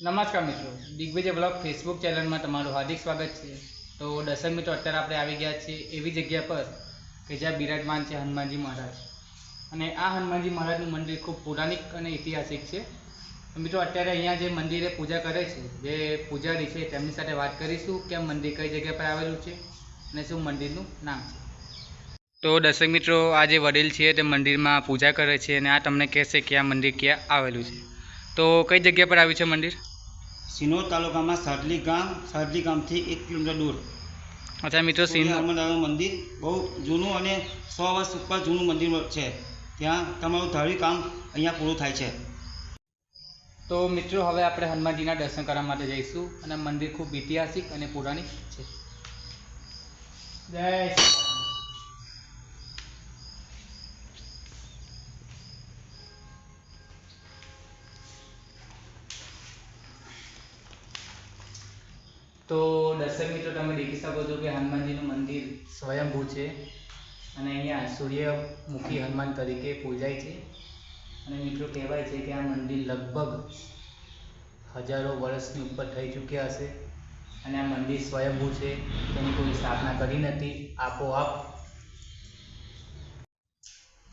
નમસ્કાર મિત્રો. Digvijay blog Facebook ચેનલમાં તમારું હાર્દિક સ્વાગત છે. તો દર્શક મિત્રો, અત્યારે આપણે આવી ગયા છીએ એવી જગ્યા પર કે જ્યાં બિરાજમાન છે હનુમાનજી મહારાજ. અને આ હનુમાનજી મહારાજનું મંદિર ખૂબ પૌરાણિક અને ઐતિહાસિક છે. મિત્રો, અત્યારે અહીંયા જે મંદિરે પૂજા કરે છે, જે પૂજારી છે, તેમની સાથે વાત કરીશું કે મંદિર કઈ જગ્યા પર આવેલું છે અને શું મંદિરનું નામ છે. તો દર્શક મિત્રો, આ જે વડીલ છે તે મંદિરમાં પૂજા કરે છે અને આ તમને કહેશે કે આ મંદિર ક્યાં આવેલું છે. તો કઈ જગ્યા પર આવ્યું છે મંદિર? સિનોર તાલુકામાં સાડલી ગામ સાડલી ગામથી એક કિલોમીટર દૂર. અચ્છા મિત્રો સૂર્ય મંદિર બહુ જૂનું અને સો વર્ષ ઉપર જૂનું મંદિર છે. ત્યાં તમારું ધાર્મિક કામ અહીંયા પૂરું થાય છે. તો મિત્રો હવે આપણે હનુમાનજીના દર્શન કરવા માટે જઈશું અને મંદિર ખૂબ ઐતિહાસિક અને પૌરાણિક છે. જય તો દર્શક મિત્રો, તમે દેખી શકો છો કે હનુમાનજીનું મંદિર સ્વયંભૂ છે. અને અહીંયા સૂર્યમુખી હનુમાન તરીકે પૂજાય છે. અને મિત્રો, કહેવાય છે કે આ મંદિર લગભગ હજારો વર્ષની ઉપર થઈ ચૂક્યા હશે. અને આ મંદિર સ્વયંભૂ છે. તેની કોઈ સ્થાપના કરી નથી. આપોઆપ.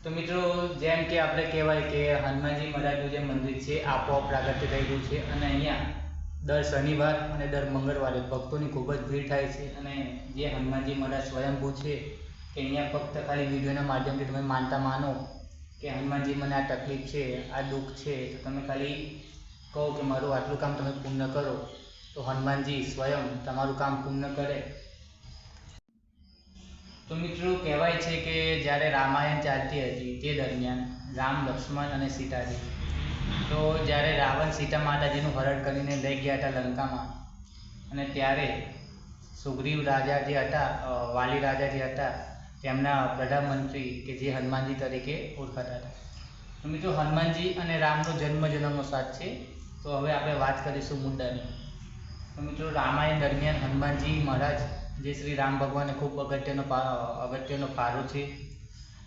તો મિત્રો, જેમ કે આપણે કહેવાય કે હનુમાનજી મહારાજનું જે મંદિર છે, આપોઆપ પ્રાગટ્ય થઈ ગયું છે. અને અહીંયા દર શનિવાર અને દર મંગળવારે ભક્તોની ખૂબ જ ભીડ થાય છે અને જે હનુમાનજી મહારાજ સ્વયંભૂ છે કે અહીંયા ફક્ત ખાલી વિડીયોના માધ્યમથી તમે માનતા માનો કે હનુમાનજી મને આ તકલીફ છે, આ દુઃખ છે, તો તમે ખાલી કહો કે મારું આટલું કામ તમે પૂર્ણ કરો, તો હનુમાનજી સ્વયં તમારું કામ પૂર્ણ કરે. તો મિત્રો કહેવાય છે કે જ્યારે રામાયણ ચાલતી હતી તે દરમિયાન રામ લક્ષ્મણ અને સીતાજી તો જ્યારે રાવણ સીતા માતાજીનું હરણ કરીને લઈ ગયા હતા લંકામાં, અને ત્યારે સુગ્રીવ રાજા જે હતા વાલી રાજા જે હતા, તેમના પ્રધાનમંત્રી કે જે હનુમાનજી તરીકે ઓળખાતા હતા. તો મિત્રો, હનુમાનજી અને રામનો જન્મ જન્મનો સાથ છે. તો હવે આપણે વાત કરીશું મુદ્દાની તો મિત્રો, રામાયણ દરમિયાન હનુમાનજી મહારાજ જે શ્રી રામ ભગવાને ખૂબ અગત્યનો અગત્યનો ફાળો છે.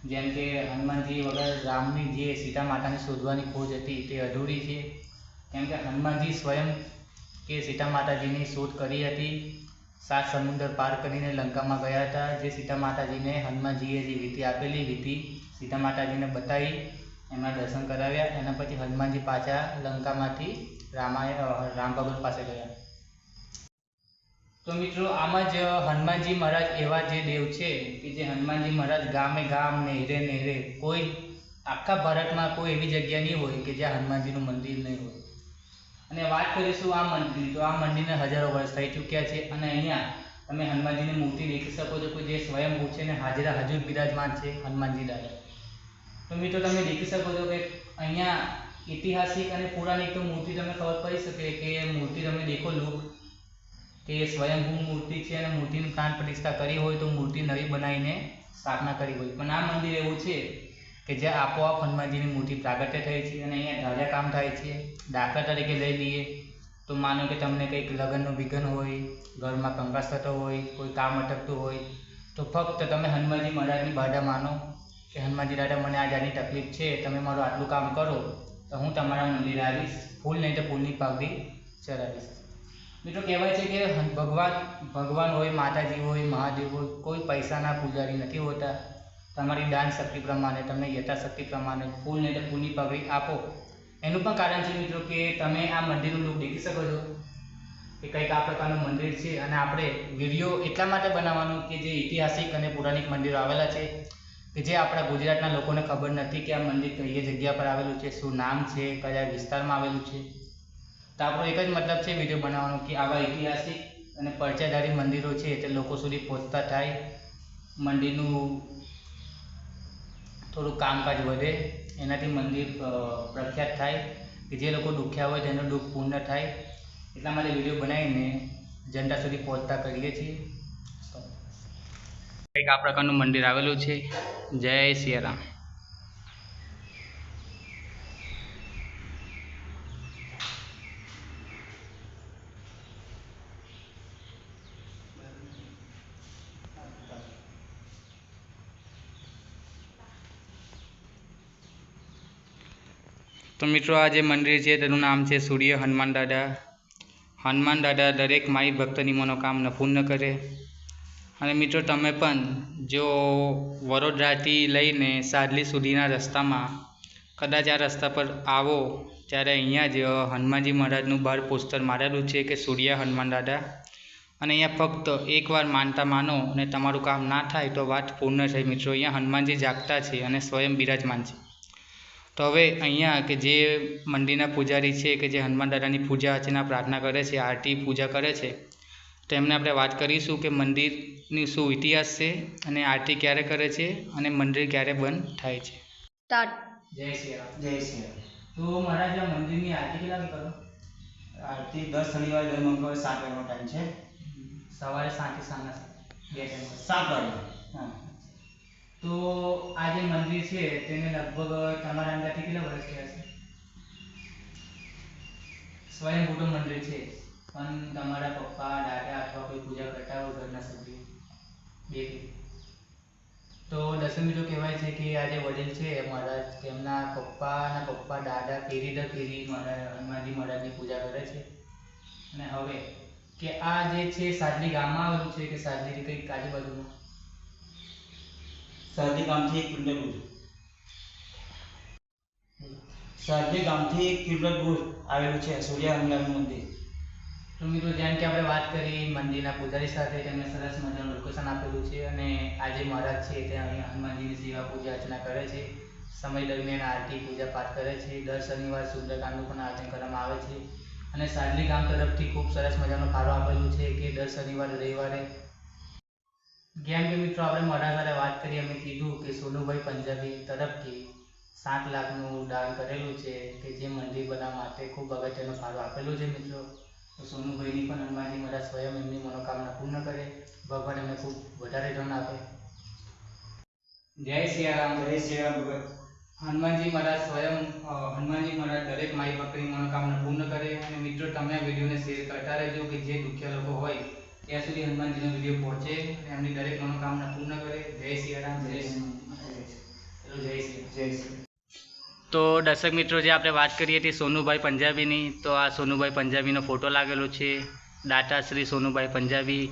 જેમ કે હનુમાનજી વગર રામની જે સીતા માતાને શોધવાની ખોજ હતી તે અધૂરી છે. કેમ કે હનુમાનજી સ્વયં કે સીતા માતાજીની શોધ કરી હતી. સાત સમુદ્ર પાર કરીને લંકામાં ગયા હતા. જે સીતા માતાજીને હનુમાનજીએ જે વીતી આપેલી વીતી સીતા માતાજીને બતાવી, એમના દર્શન કરાવ્યા. એના પછી હનુમાનજી પાછા લંકામાંથી રામાય, રામ ભગવાન પાસે ગયા. તો મિત્રો, આમાં જ હનુમાનજી મહારાજ એવા જે દેવ છે કે જે હનુમાનજી મહારાજ ગામે ગામ, નહેરે નહેરે કોઈ આખા ભારતમાં કોઈ એવી જગ્યા નહીં હોય કે જ્યાં હનુમાનજીનું મંદિર નહીં હોય. અને વાત કરીશું આ મંદિર તો આ મંદિરને હજારો વર્ષ થઈ ચૂક્યા છે અને અહીંયા તમે હનુમાનજીની મૂર્તિ દેખી શકો છો કે જે સ્વયંભૂ છે અને હાજરા હજુર બિરાજમાન છે હનુમાનજી દાદા. તો મિત્રો, તમે દેખી શકો છો કે અહીંયા ઐતિહાસિક અને પૌરાણિક તો મૂર્તિ તમને ખબર પડી શકે કે મૂર્તિ તમે દેખો લુક કે સ્વયંભૂ મૂર્તિ છે અને મૂર્તિની પ્રાણ પ્રતિષ્ઠા કરી હોય તો મૂર્તિ નવી બનાવીને સ્થાપના કરી હોય. પણ આ મંદિર એવું છે કે જ્યાં આપોઆપ હનુમાનજીની મૂર્તિ પ્રાગટ્ય થઈ છે અને અહીંયા ધાર્યા કામ થાય છે. દાખલા તરીકે લઈ લઈએ તો માનો કે તમને કંઈક લગ્નનું વિઘન હોય, ઘરમાં કંકાસ થતો હોય, કોઈ કામ અટકતું હોય, તો ફક્ત તમે હનુમાનજી મહારાજની બાધા માનો કે હનુમાનજી દાદા મને આ જાતની તકલીફ છે, તમે મારું આટલું કામ કરો, તો હું તમારા મંદિરે આવીશ. ફૂલ નહીં તો ફૂલની પાઘડી ચડાવીશ. મિત્રો કહેવાય છે કે ભગવાન ભગવાન હોય, માતાજી હોય, મહાદેવ હોય, કોઈ પૈસાના પૂજારી નથી હોતા. તમારી દાન શક્તિ પ્રમાણે, તમને યથાશક્તિ પ્રમાણે ફૂલ નહીં તો ફૂલની પગડી આપો. એનું પણ કારણ છે મિત્રો કે તમે આ મંદિરનું લુક દેખી શકો છો કે કંઈક આ પ્રકારનું મંદિર છે અને આપણે વીડિયો એટલા માટે બનાવવાનું કે જે ઐતિહાસિક અને પૌરાણિક મંદિરો આવેલા છે કે જે આપણા ગુજરાતના લોકોને ખબર નથી કે આ મંદિર કઈ જગ્યા પર આવેલું છે, શું નામ છે, કયા વિસ્તારમાં આવેલું છે. તો આપણો એક જ મતલબ છે વીડિયો બનાવવાનો કે આવા ઐતિહાસિક અને પરચાધારી મંદિરો છે તે લોકો સુધી પહોંચતા થાય, મંદિરનું થોડું કામકાજ વધે, એનાથી મંદિર પ્રખ્યાત થાય, કે જે લોકો દુખ્યા હોય તેનું દુઃખ પૂર્ણ થાય, એટલા માટે વીડિયો બનાવીને જનતા સુધી પહોંચતા કરીએ છીએ. કંઈક આ પ્રકારનું મંદિર આવેલું છે. જય સિયારામ. તો મિત્રો આ જે મંદિર છે, તેનું નામ છે સૂર્ય હનુમાન દાદા. હનુમાન દાદા દરેક માઈ ભક્તની મનોકામના પૂર્ણ કરે. અને મિત્રો તમે પણ જો વડોદરાથી લઈને સાદલી સુધીના રસ્તામાં કદાચ આ રસ્તા પર આવો, ત્યારે અહીંયા જ હનુમાનજી મહારાજનું બહાર પોસ્ટર મારેલું છે કે સૂર્ય હનુમાન દાદા. અને અહીંયા ફક્ત એકવાર માનતા માનો અને તમારું કામ ના થાય તો વાત પૂર્ણ થઈ. મિત્રો અહીંયા હનુમાનજી જાગતા છે અને સ્વયં બિરાજમાન છે. તો હવે અહીંયા કે જે મંદિરના પૂજારી છે કે જે હનુમાન દાદાની પૂજા અર્ચના પ્રાર્થના કરે છે આરતી પૂજા કરે છે તો એમને આપણે વાત કરીશું કે મંદિરની શું ઇતિહાસ છે અને આરતી ક્યારે કરે છે અને મંદિર ક્યારે બંધ થાય છે. જય શ્રી રામ જય શ્રી રામ. તો મહારાજ આ મંદિરની આરતી કેટલા વાગે કરો? આરતી દર શનિવારે દર મંગળવારે સાત વાગ્યાનો ટાઈમ છે. સવારે સાંજે સાંજના બે ટાઈમ સાત વાગે. હા. તો આ જે મંદિર છે, તેને લગભગ તમારા અંદાજથી કેટલા વર્ષ થયા છે? સ્વયં મોટું મંદિર છે. પણ તમારા પપ્પા, દાદા અથવા કોઈ પૂજા કરતા હોય ઘરના સભ્યો? બે તો દસમી જો કહેવાય છે કે આ જે વડીલ છે, મહારાજ, તેમના પપ્પાના પપ્પા, દાદા, પેઢી દર પેઢી મહારાજ હનુમાનજી મહારાજની પૂજા કરે છે. અને હવે, કે આ જે છે, સાદલી ગામમાં આવેલું છે કે સાદલી કંઈક આજુબાજુમાં? સરહદી ગામથી એક કિલોમીટર દૂર સરહદી ગામથી એક કિલોમીટર દૂર આવેલું છે સૂર્ય હનુમાનનું મંદિર તો મિત્રો જેમ કે આપણે વાત કરી મંદિરના પૂજારી સાથે તેમણે સરસ મજાનું લોકેશન આપેલું છે અને આજે મહારાજ છે તે અહીં હનુમાનજીની સેવા પૂજા અર્ચના કરે છે સમય દરમિયાન આરતી પૂજા પાઠ કરે છે દર શનિવાર સુંદરકાંડનું પણ આયોજન કરવામાં આવે છે અને સાદલી ગામ તરફથી ખૂબ સરસ મજાનો ફાળો આપેલું છે કે દર શનિવાર રવિવારે જેમ કે મિત્રો આપણે મારા સાથે વાત કરી અમે કીધું કે સોનુભાઈ પંજાબી તરફથી સાત લાખનું દાન કરેલું છે કે જે મંદિર બનાવવા માટે ખૂબ અગત્યનો ફાળો આપેલો છે મિત્રો. તો સોનુભાઈની પણ હનુમાનજી મારા સ્વયં એમની મનોકામના પૂર્ણ કરે. ભગવાન એમને ખૂબ વધારે ધન આપે. જય સિયારામ જય સિયારામ રામ ભગત. હનુમાનજી મહારાજ સ્વયં હનુમાનજી મહારાજ દરેક માઈ ભક્તની મનોકામના પૂર્ણ કરે. અને મિત્રો તમે આ વિડીયોને શેર કરતા રહેજો કે જે દુખ્યા લોકો હોય ત્યાં સુધી હનુમાનજીનો વીડિયો પહોંચે અને એમની દરેક મનોકામના પૂર્ણ કરે. જય સિયારામ જય શ્રી જય શ્રી જય શ્રી તો દર્શક મિત્રો જે આપણે વાત કરીએ હતી સોનુભાઈ પંજાબીની તો આ સોનુભાઈ પંજાબીનો ફોટો લાગેલો છે. દાતા શ્રી સોનુભાઈ પંજાબી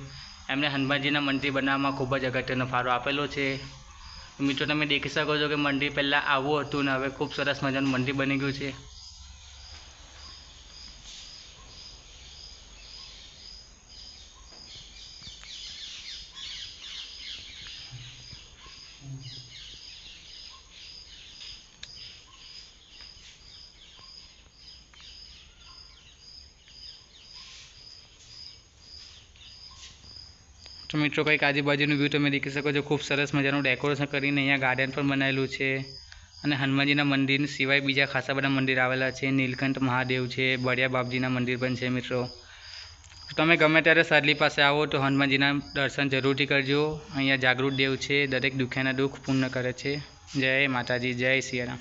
એમણે હનુમાનજીના મંદિર બનાવવામાં ખૂબ જ અગત્યનો ફાળો આપેલો છે. મિત્રો તમે દેખી શકો છો કે મંદિર પહેલાં આવું હતું ને હવે ખૂબ સરસ મજાનું મંદિર બની ગયું છે. તો મિત્રો કંઈક આજુબાજુનું વ્યૂ તમે દેખી શકો છો. ખૂબ સરસ મજાનું ડેકોરેશન કરીને અહીંયા ગાર્ડન પણ બનાવેલું છે. અને હનુમાનજીના મંદિર સિવાય બીજા ખાસા બધા મંદિર આવેલા છે. નીલકંઠ મહાદેવ છે, બળિયા બાપજીના મંદિર પણ છે મિત્રો. તમે ગમે ત્યારે સાદલી પાસે આવો તો હનુમાનજીના દર્શન જરૂરથી કરજો. અહીંયા જાગૃત દેવ છે, દરેક દુખ્યાના દુઃખ પૂર્ણ કરે છે. જય માતાજી, જય સિયારામ.